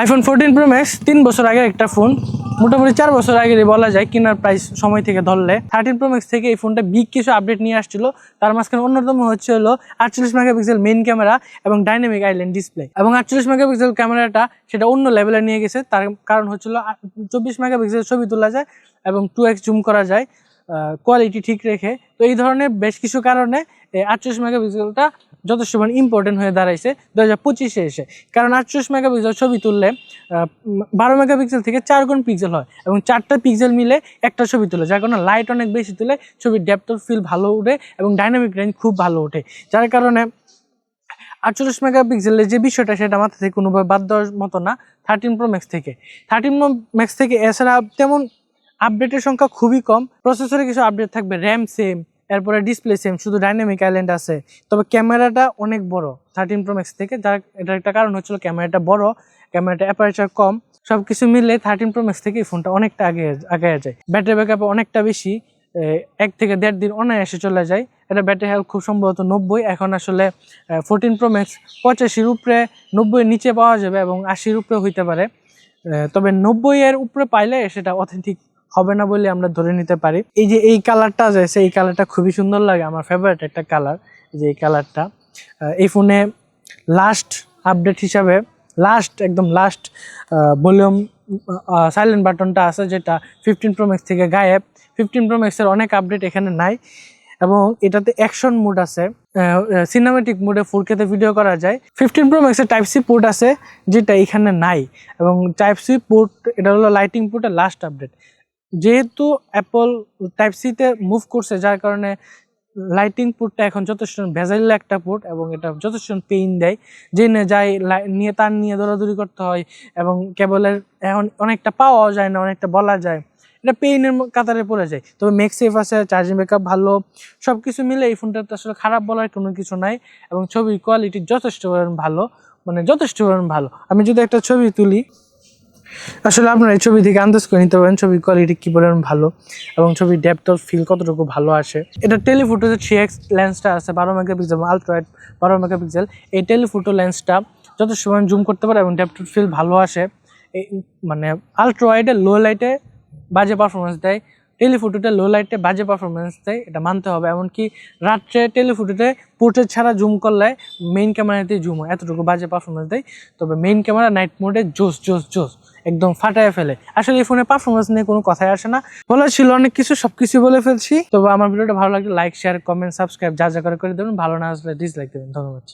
IPhone fourteen pro max তিন বছর আগে একটা ফোন মোটামুটি চার বছর আগে বলা যায়, কেনার প্রাইস সময় থেকে ধরলে। থার্টিন প্রো ম্যাক্স থেকে এই ফোনটা বিগ কিছু আপডেট নিয়ে আসছিল। তার মাঝখানে অন্যতম হচ্ছে হলো আটচল্লিশ মেগাপিক্সেল মেইন ক্যামেরা এবং ডাইনামিক আইল্যান্ড ডিসপ্লে এবং আটচল্লিশ মেগাপিক্সেল ক্যামেরাটা সেটা অন্য লেভেলে নিয়ে গেছে। তার কারণ হচ্ছিল চব্বিশ মেগাপিক্সেল ছবি তোলা যায় এবং টু এক্স জুম করা যায় কোয়ালিটি ঠিক রেখে। তো এই ধরনের বেশ কিছু কারণে আটচল্লিশ মেগাপিক্সেলটা যথেষ্ট মানে ইম্পর্টেন্ট হয়ে দাঁড়াইছে দু হাজার পঁচিশে এসে। কারণ আটচল্লিশ মেগাপিক্সেল ছবি তুললে বারো মেগাপিক্সেল থেকে চার গুণ পিক্সেল হয় এবং চারটা পিক্সেল মিলে একটা ছবি তুলে, যার কারণে লাইট অনেক বেশি তুলে ছবির ডেপথ অফ ফিল ভালো ওঠে এবং ডাইনামিক রেঞ্জ খুব ভালো ওঠে। যার কারণে আটচল্লিশ মেগাপিক্সেলের যে বিষয়টা, সেটা মাথা থেকে কোনোভাবে বাদ দেওয়ার মতো না থার্টিন প্রো ম্যাক্স থেকে। থার্টিন প্রো ম্যাক্স থেকে, এছাড়া তেমন আপডেটের সংখ্যা খুবই কম প্রসেসরে কিছু আপডেট থাকবে র্যাম সেম এরপরে ডিসপ্লে সেম শুধু ডাইনামিক আইল্যান্ড আছে। তবে ক্যামেরাটা অনেক বড় থার্টিন প্রো ম্যাক্স থেকে। যার, এটার একটা কারণ হচ্ছিল ক্যামেরাটা বড়, ক্যামেরাটা অ্যাপারেচার কম। সব কিছু মিলে থার্টিন প্রো ম্যাক্স থেকে এই ফোনটা অনেকটা আগে আগে যায়। ব্যাটারি ব্যাকআপ অনেকটা বেশি এক থেকে দেড় দিন অনায়াসে চলে যায়। এটা ব্যাটারি হেলথ খুব সম্ভবত নব্বই। এখন আসলে ফোরটিন প্রো ম্যাক্স পঁচাশির উপরে, নব্বইয়ের নিচে পাওয়া যাবে এবং আশির উপরে হইতে পারে। তবে নব্বইয়ের উপরে পাইলে সেটা অথেন্টিক হবে না বলে আমরা ধরে নিতে পারি। এই যে এই কালারটা আছে, এই কালারটা খুবই সুন্দর লাগে, আমার ফেভারিট একটা কালার যে এই কালারটা এই ফোনে লাস্ট আপডেট হিসাবে লাস্ট একদম লাস্ট ভলিউম সাইলেন্ট বাটনটা আছে যেটা ফিফটিন প্রো ম্যাক্স থেকে গায়েব। ফিফটিন প্রো ম্যাক্সের অনেক আপডেট এখানে নাই এবং এটাতে অ্যাকশন মুড আছে। সিনেমেটিক মুডে ফোর কেতে ভিডিও করা যায়। ফিফটিন প্রো ম্যাক্সের টাইপ সি পোর্ট আছে যেটা এখানে নাই এবং টাইপ সি পোর্ট এটা হলো লাইটিং পোর্টের লাস্ট আপডেট যেহেতু অ্যাপল টাইপ সিতে মুভ করছে, যার কারণে লাইটিং পোর্টটা এখন যথেষ্ট ভেজাইল একটা পোর্ট এবং এটা যথেষ্ট পেইন দেয়। যে না যাই নিয়ে, তার নিয়ে দৌড়াদৌড়ি করতে হয় এবং কেবলের এখন অনেকটা পাওয়াও যায় না, অনেকটা বলা যায়। এটা পেইনের কাতারে পড়ে যায়। তবে মেক আছে চার্জিং ব্যাকআপ ভালো সব কিছু মিলে এই ফোনটাতে আসলে খারাপ বলার কোনো কিছু নাই এবং ছবির কোয়ালিটি যথেষ্ট ভালো মানে যথেষ্ট ভালো। আমি যদি একটা ছবি তুলি আসলে আপনারা এই ছবি থেকে আন্দাজ করে নিতে পারেন ছবির কোয়ালিটি কী পরিমাণ ভালো এবং ছবির ডেপথ অফ ফিল কতটুকু ভালো আসে। এটা টেলিফোটো যে থ্রি এক্স লেন্সটা আছে, বারো মেগাপিক্সেল আলট্রাইট বারো মেগাপিক্সেল এই টেলিফোটো লেন্সটা যথেষ্ট পরিমাণ জুম করতে পারে এবং ডেপথ অফ ফিল ভালো আসে। এই মানে আলট্রাওয়াইডে লো লাইটে বাজে পারফরমেন্স দেয় টেলিফোটোতে লো লাইটে বাজে পারফরমেন্স দেয়, এটা মানতে হবে। এমনকি রাত্রে টেলিফোটোতে পোর্ট্রেট ছাড়া জুম করলে মেইন ক্যামেরাতেই জুম হয়, এতটুকু বাজে পারফরমেন্স দেয়। তবে মেইন ক্যামেরা নাইট মোডে জোস জোস জোস একদম ফাটায় ফেলে। আসলে এই ফোনের পারফরমেন্স নিয়ে কোনো কথাই আসে না। বলা ছিল অনেক কিছু সবকিছু বলে ফেলছি। তবে আমার ভিডিওটা ভালো লাগলে লাইক শেয়ার কমেন্ট সাবস্ক্রাইব যা যা করে করে দেবেন। ভালো না আসলে ডিসলাইক দেবেন। ধন্যবাদ।